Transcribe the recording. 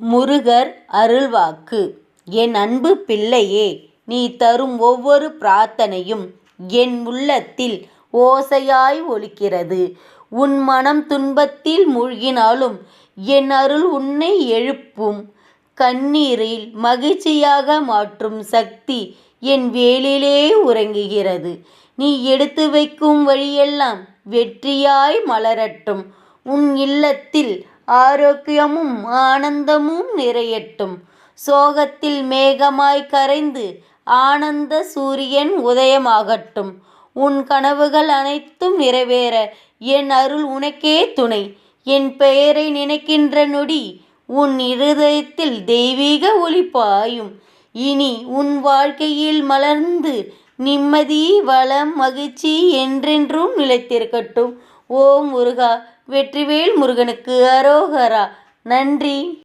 முருகர் அருள்வாக்கு என் அன்பு பிள்ளையே நீ தரும் ஒவ்வொரு பிரார்த்தனையும் என் உள்ளத்தில் ஓசையாய் ஒலிக்கிறது. உன் மனம் துன்பத்தில் மூழ்கினாலும் என் அருள் உன்னை எழுப்பும். கண்ணீரில் மகிழ்ச்சியாக மாற்றும் சக்தி என் வேலிலே உறங்குகிறது. நீ எடுத்து வைக்கும் வழியெல்லாம் வெற்றியாய் மலரட்டும். உன் இல்லத்தில் ஆரோக்கியமும் ஆனந்தமும் நிறையட்டும். சோகத்தில் மேகமாய் கரைந்து ஆனந்த சூரியன் உதயமாகட்டும். உன் கனவுகள் அனைத்தும் நிறைவேற என் அருள் உனக்கே துணை. என் பெயரை நினைக்கின்ற நொடி உன் இருதயத்தில் தெய்வீக ஒளி பாயும். இனி உன் வாழ்க்கையில் மலர்ந்து நிம்மதி வளம் மகிழ்ச்சி என்றென்றும் நிலைத்திருக்கட்டும். ஓம் முருகா வெற்றிவேல் முருகனுக்கு அரோகரா. நன்றி